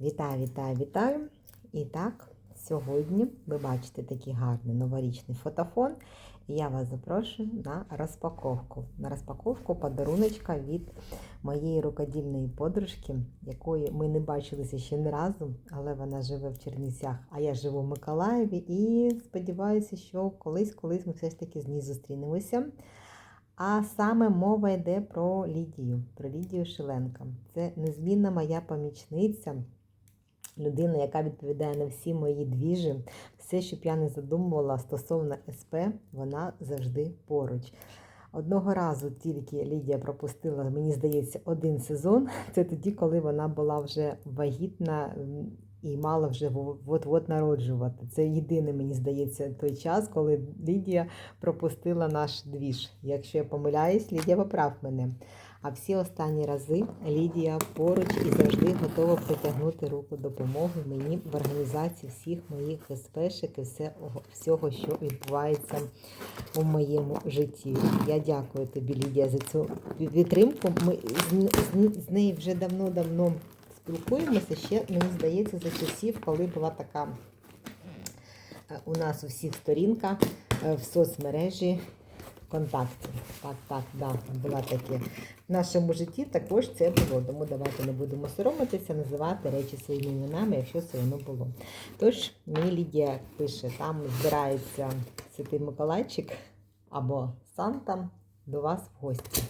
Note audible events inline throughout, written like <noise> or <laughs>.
Вітаю, вітаю, вітаю! І так, сьогодні ви бачите такий гарний новорічний фотофон. І я вас запрошую на розпаковку. На розпаковку подаруночка від моєї рукодільної подружки, якої ми не бачилися ще не разу, але вона живе в Чернівцях, а я живу в Миколаєві. І сподіваюся, що колись-колись ми все ж таки з ній зустрінемося. А саме мова йде про Лідію, про Лідію Шиленко. Це незмінна моя помічниця, людина, яка відповідає на всі мої двіжі. Все, що б я не задумувала стосовно СП, вона завжди поруч. Одного разу тільки Лідія пропустила, мені здається, один сезон. Це тоді, коли вона була вже вагітна і мала вже от-от народжувати. Це єдиний, мені здається, той час, коли Лідія пропустила наш двіж. Якщо я помиляюсь, Лідія поправ мене. А всі останні рази Лідія поруч і завжди готова протягнути руку допомоги мені в організації всіх моїх безпечок і всього, що відбувається у моєму житті. Я дякую тобі, Лідія, за цю підтримку. Ми з, з, нею вже давно-давно спілкуємося. Ще, мені здається, за часів, коли була така у нас у всіх сторінка в соцмережі контакті. Так, так, да, була таке. В нашому житті також це було. Тому давайте не будемо соромитися, називати речі своїми іменами, якщо це воно було. Тож, мені Лідія пише, там збирається Святий Миколайчик або Санта до вас в гості.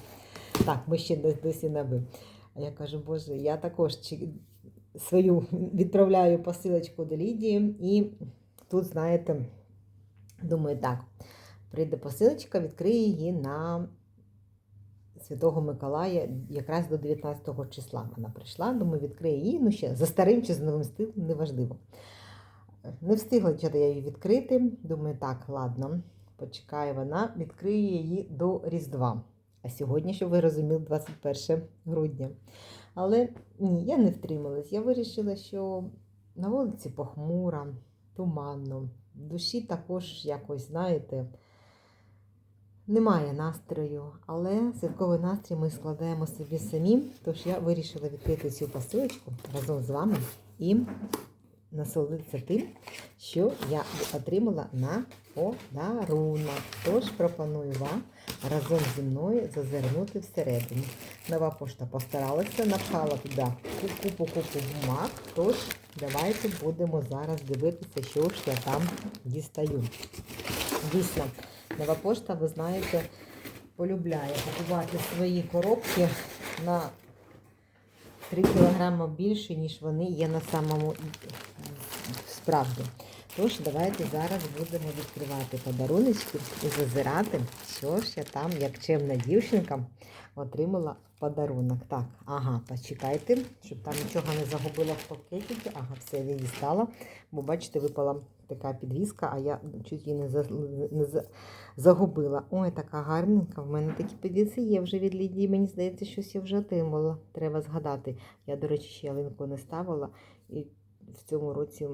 Так, ми ще досі на ви. А я кажу, Боже, я також свою відправляю посилочку до Лідії, і тут, знаєте, думаю, так. Прийде посилочка, відкриє її на Святого Миколая якраз до 19 числа. Вона прийшла, думаю, відкриє її. Ну, ще за старим чи за новим стилем, неважливо. Не встигла я її відкрити. Думаю, так, ладно, почекає вона, відкриє її до Різдва. А сьогодні, щоб ви розуміли, 21 грудня. Але ні, я не втрималась. Я вирішила, що на вулиці похмуро, туманно, в душі також якось, знаєте, немає настрою, але святковий настрій ми складаємо собі самі. Тож я вирішила відкрити цю посилочку разом з вами і насолодитися тим, що я отримала на подарунок. Тож пропоную вам разом зі мною зазирнути всередину. Нова пошта постаралася, напхала туди купу-купу бумаг. Тож давайте будемо зараз дивитися, що ж я там дістаю. Дійсно. Нова пошта, ви знаєте, полюбляє купувати свої коробки на 3 кг більше, ніж вони є на самому справді. Тож, давайте зараз будемо відкривати подаруночки і зазирати, що я там, як чемна дівчинка, отримала подарунок. Так, ага, почекайте, щоб там нічого не загубила в пакетиці. Ага, все, я дістала. Бо, бачите, випала така підвіска, а я чуть її не, за, не за, загубила. Ой, така гарненька. В мене такі підвіси є вже від Лідії. Мені здається, щось я вже отримала. Треба згадати. Я, до речі, ще ялинку не ставила. І в цьому році,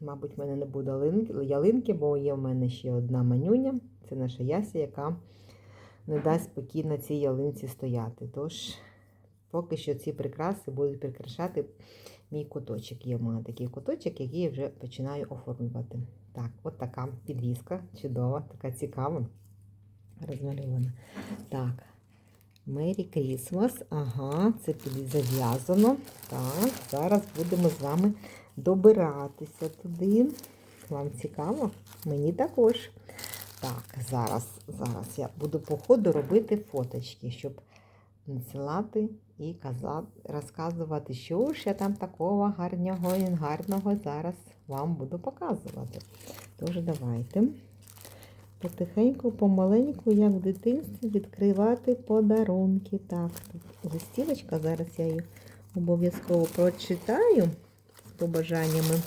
мабуть, в мене не буде ялинки, бо є в мене ще одна манюня. Це наша Яся, яка не дасть спокійно цій ялинці стояти. Тож, поки що ці прикраси будуть прикрашати мій куточок. Є в мене такий куточок, який я вже починаю оформлювати. Так, от така підвіска, чудова, така цікава, розмальована. Так, Мері Крісмас. Ага, це зав'язано. Так, зараз будемо з вами добиратися туди. Вам цікаво? Мені також. Так, зараз, зараз я буду по ходу робити фоточки, щоб надсилати і казати, розказувати, що ж я там такого гарного і гарного зараз вам буду показувати. Тож, давайте потихеньку, помаленьку, як в дитинстві, відкривати подарунки. Так, тут листівочка, зараз я її обов'язково прочитаю з побажаннями.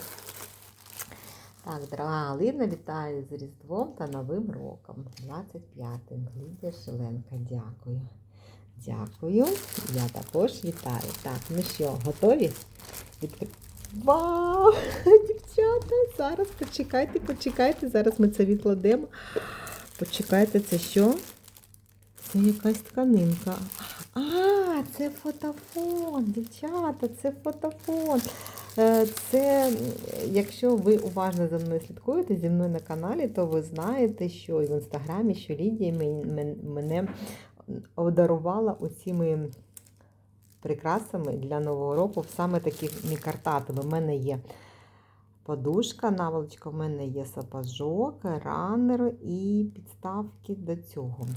Так, дорога Галина, вітаю з Різдвом та Новим роком. 25-м. Лідія Шеленка, дякую. Дякую. Я також вітаю. Так, ну що, готові? Вау! <laughs> Дівчата! Зараз почекайте, почекайте. Зараз ми це відкладемо. Почекайте, це що? Це якась тканинка. А, це фотофон, дівчата, це фотофон. Е, Це, якщо ви уважно за мною слідкуєте зі мною на каналі, то ви знаєте, що і в інстаграмі, що Лідія мен- мен- мене одарувала оціми прикрасами для Нового року саме такими картатами. У мене є подушка, наволочка, в мене є сапожок, ранер і підставки до цього.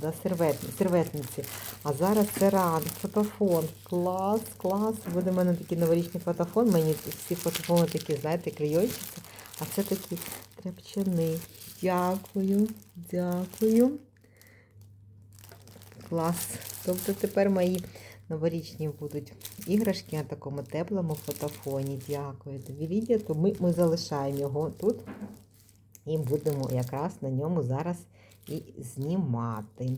До серветни, серветниці. А зараз це ран, фотофон. Клас, клас. Буде в мене такий новорічний фотофон. Мені всі фотофони такі, знаєте, клейончики. А це такі тряпчани. Дякую, дякую. Клас. Тобто тепер мої новорічні будуть іграшки на такому теплому фотофоні. Дякую тобі, Лідія. То ми, ми залишаємо його тут і будемо якраз на ньому зараз і знімати.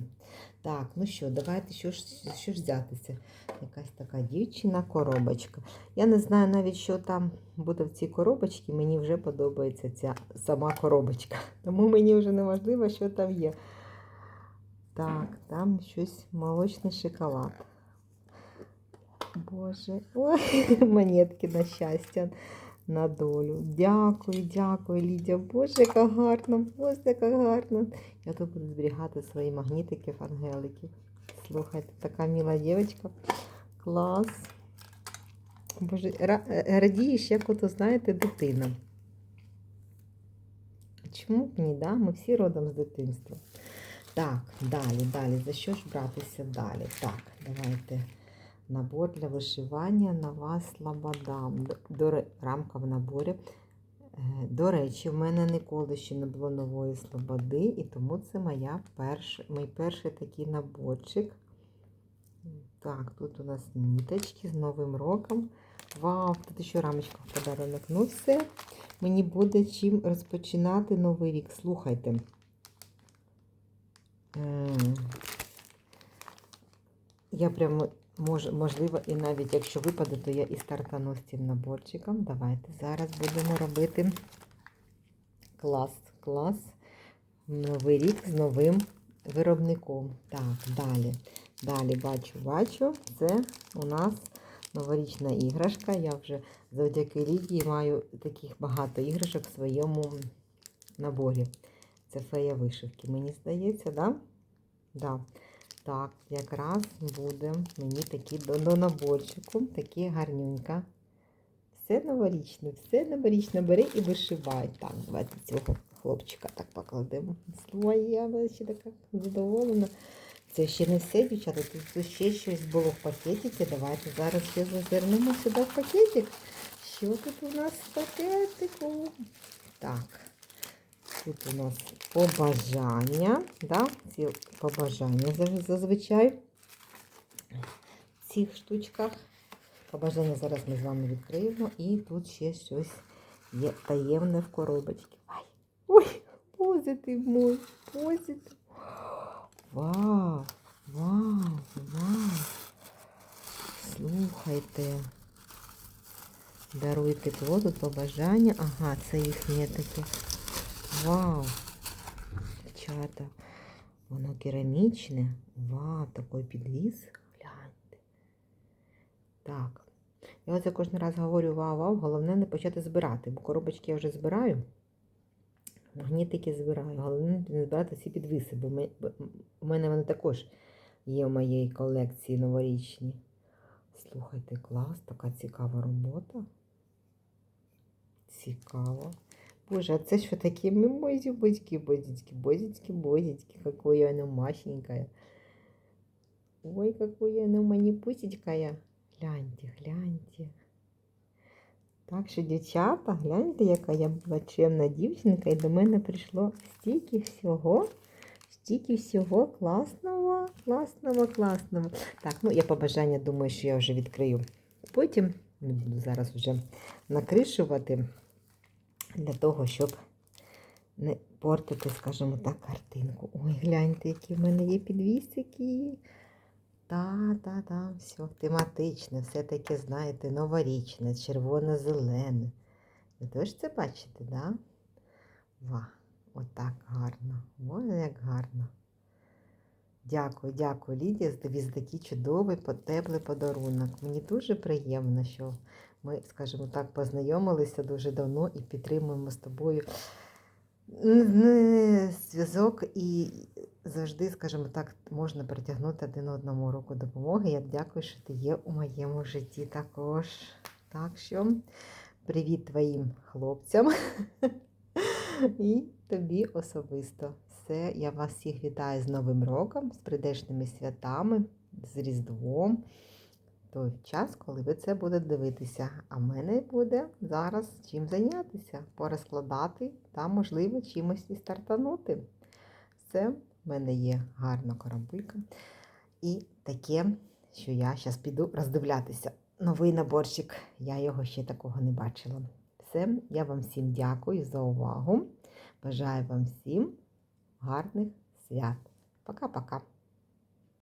Так, ну що, давайте що ж, що ж взятися? Якась така дівчина, коробочка. Я не знаю навіть, що там буде в цій коробочці. Мені вже подобається ця сама коробочка. Тому мені вже не важливо, що там є. Так, там щось молочний шоколад. Боже, ой, <laughs> монетки на щастя, на долю. Дякую, дякую, Лідія. Боже, яка гарна, боже, яка гарна. Я тут буду зберігати свої магнітики, ангелики. Слухайте, така мила дівчинка. Клас. Боже, ра- е, радієш, як ото, знаєте, дитина. Чому б ні, да? Ми всі родом з дитинства. Так, далі, далі. За що ж братися далі? Так, давайте. Набор для вишивання лабада. До, рамка в наборі. Е, До речі, в мене ніколи ще не було нової слободи, і тому це моя перш, мій перший такий наборчик. Так, тут у нас ніточки з Новим роком. Вау, тут ще рамочка в подарунок. Ну все, мені буде чим розпочинати новий рік. Слухайте. Я прямо, мож, можливо, і навіть якщо випаде, то я і стартану з цим наборчиком. Давайте зараз будемо робити клас, клас. Новий рік з новим виробником. Так, далі. Далі бачу, бачу, це у нас новорічна іграшка. Я вже завдяки Лідії маю таких багато іграшок в своєму наборі. Це фея вишивки, мені здається, да? Да. Так, якраз буде мені такі до, до наборчику, такі гарнюнька. Все новорічне, все новорічне бери і вишивай. Так, давайте цього хлопчика так покладемо. Своя, ще така задоволена. Це ще не все, дівчата. Тут ще щось було в пакетиці. Давайте зараз ще зазирнемо сюди в пакетик. Що тут у нас в пакетику? Так. Тут у нас побажання, да? ці побажання зазвичай в цих штучках. Побажання зараз ми з вами відкриємо. І тут ще щось є таємне в коробочці. Ай! Ой, позитив мой, позитив. Вау, вау, вау. Слухайте. Даруй тепло, тут побажання. Ага, це їхнє таке. Вау! Дівчата, воно керамічне. Вау, такий підвіз. Гляньте. Так. Я оце кожен раз говорю вау-вау, головне не почати збирати, бо коробочки я вже збираю. Магнітики збираю. Головне не збирати всі підвіси, бо у мене вони також є в моїй колекції новорічні. Слухайте, клас, така цікава робота. Цікаво. Боже, а це що таке? Мой бозики, бозички, бозички, бозички, какое оно масенькое. Ой, какое оно манипусечкое. Гляньте, гляньте. Так що, дівчата, гляньте, яка я була чемна дівчинка, і до мене прийшло стільки всього, стільки всього класного, класного, класного. Так, ну я побажання думаю, що я вже відкрию. Потім буду зараз вже накришувати для того, щоб не портити, скажімо так, картинку. Ой, гляньте, які в мене є підвісики. Та, та, та, все тематичне, все таке, знаєте, новорічне, червоно-зелене. Ви теж це бачите, да? Ва, отак гарно. Боже, як гарно. Дякую, дякую, Лідія, за такий чудовий, теплий подарунок. Мені дуже приємно, що Ми, скажімо так, познайомилися дуже давно і підтримуємо з тобою зв'язок і завжди, скажімо так, можна притягнути один одному руку допомоги. Я дякую, що ти є у моєму житті також. Так що привіт твоїм хлопцям <laughs> і тобі особисто. Все, я вас всіх вітаю з Новим роком, з прийдешними святами, з Різдвом. Той час, коли ви це будете дивитися. А в мене буде зараз чим зайнятися, порозкладати та, можливо, чимось і стартанути. Все, в мене є гарна коробулька. І таке, що я зараз піду роздивлятися. Новий наборчик. Я його ще такого не бачила. Все, я вам всім дякую за увагу. Бажаю вам всім гарних свят. Пока-пока.